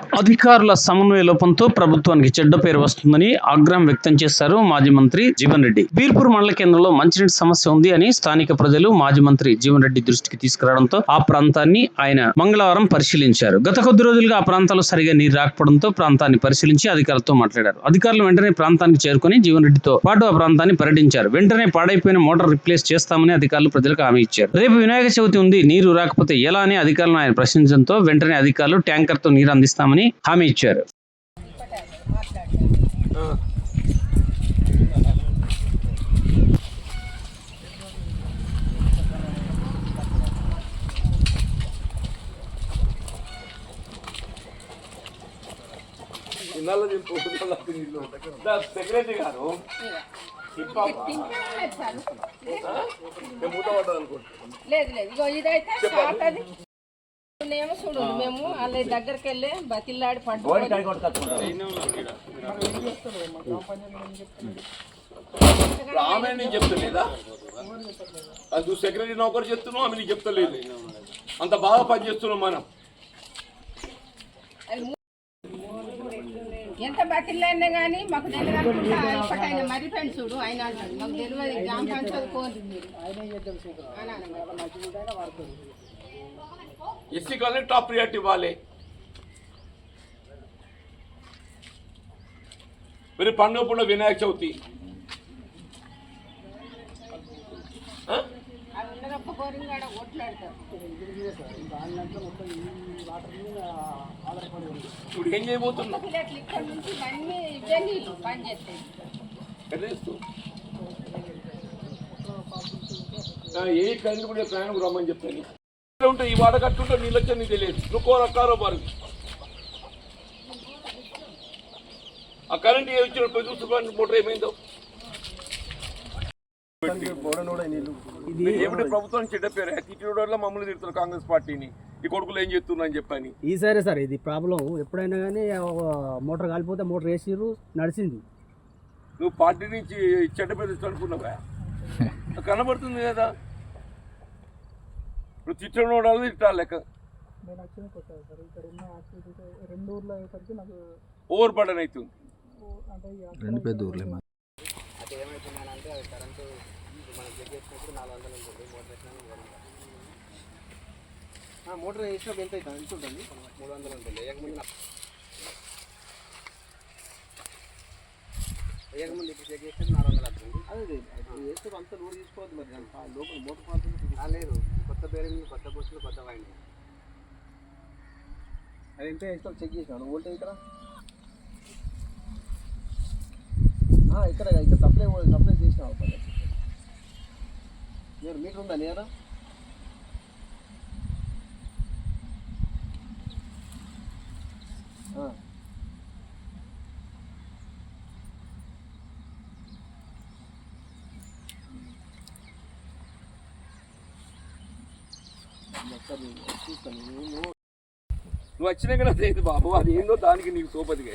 అధికారుల సమన్వయ లోపంతో ప్రభుత్వానికి చెడ్డ పేరు వస్తుందని ఆగ్రహం వ్యక్తం చేశారు మాజీ మంత్రి జీవన్ రెడ్డి. బీర్పూర్ మండల కేంద్రంలో మంచినీటి సమస్య ఉంది అని స్థానిక ప్రజలు మాజీ మంత్రి జీవన్ రెడ్డి దృష్టికి తీసుకురావడంతో ఆ ప్రాంతాన్ని ఆయన మంగళవారం పరిశీలించారు. గత కొద్ది రోజులుగా ఆ ప్రాంతాల్లో సరిగా నీరు రాకపోవడంతో ప్రాంతాన్ని పరిశీలించి అధికారులతో మాట్లాడారు. అధికారులు వెంటనే ప్రాంతానికి చేరుకుని జీవన్ రెడ్డితో పాటు ఆ ప్రాంతాన్ని పర్యటించారు. వెంటనే పాడైపోయిన మోటార్ రిప్లేస్ చేస్తామని అధికారులు ప్రజలకు హామీ ఇచ్చారు. రేపు వినాయక చవితి ఉంది నీరు రాకపోతే ఎలా అని అధికారులను ఆయన ప్రశ్నించడంతో వెంటనే అధికారులు ట్యాంకర్తో నీరు అందిస్తామని హామీ ఇచ్చారు. సెక్రటరీ గారు లేదు లేదు. ఇగో ఇదైతే ఏమో చూడు మేము వాళ్ళ దగ్గరికి వెళ్ళి బతిల్లాడి ఆమె చెప్తలేదా? నువ్వు సెక్రటరీ నౌకరు చెప్తున్నావు ఆమె నీకు చెప్తలేదు. అంత బాగా పనిచేస్తున్నాం మనం. ఎంత బతిల్లాడినా కానీ మాకు తెలియదు మరిపోయింది చూడు ఆయన మాకు తెలియదు గ్రామ పంచాయతీ కోరు. ఎస్సీ కాలనీ టాప్ ప్రియారిటీ ఇవ్వాలి. మరి పండుగ వినాయక చవితి. ఇప్పుడు ఏం చేయబోతున్నా ఏ కరెంట్ కూడా ప్రయాణం రమ్మని చెప్తాను. ఉంటే ఈ వాడ కట్టుంటే నీళ్ళు వచ్చా నీకు తెలియదు. నువ్వు రకారో బారు ఆ కరెంట్ ఏ ఇచ్చిన పోయి చూసుకోండి మోటార్ ఏమైందో. ఏమిటి ప్రభుత్వం చెడ్డ పేరు? తిట్టడం మమ్మల్ని తిడుతున్నారు కాంగ్రెస్ పార్టీని. ఈ కొడుకులు ఏం చేస్తున్నారు అని చెప్పని. ఈసారి సార్ ఇది ప్రాబ్లం. ఎప్పుడైనా కానీ మోటార్ కాలిపోతే మోటార్ వేసిర్రు నడిచింది. నువ్వు పార్టీ నుంచి చెడ్డ పేరు తెచ్చు అనుకున్నావా కనబడుతుంది కదా. నువ్వు తిట్టడం వాళ్ళు తిట్టాలి లెక్క నేను యాక్చువల్లీ కొట్టాను సార్ ఇక్కడ ఉన్న యాక్టివిటీస్ రెండు ఊర్లు అయ్యేసరికి నాకు ఓవర్ బర్డన్ అవుతుంది ఓ- అంటే ఈ రెండు పెద్ద ఊర్లే మా మోటార్ వేసినప్పుడు ఎంత అవుతుంది ఎంత ఉంటుంది మూడు వందలు ఉంటుంది ఏకముందు ఏకముందు ఇప్పుడు చెక్ చేస్తే నాలుగు వందలు వస్తుంది అదే అది వేస్తే అంత లోడ్ తీసుకోవద్దు మరి దాని లోపల మోటార్ పాల్తుంది లేదు కొత్త బేరింగ్ కొత్త బస్సులు కొత్త వైండింగ్ అది ఎంత వేస్తాం చెక్ చేసాను వోల్టేజ్ ఇక్కడ ఇక్కడ ఇక్కడ సప్లై సప్లై చేసినావు మీరు మీటర్ ఉందా నేనా చూస్తాను నువ్వు వచ్చినాక లేదు బాబు. అది ఏందో దానికి నీకు సోపతిగా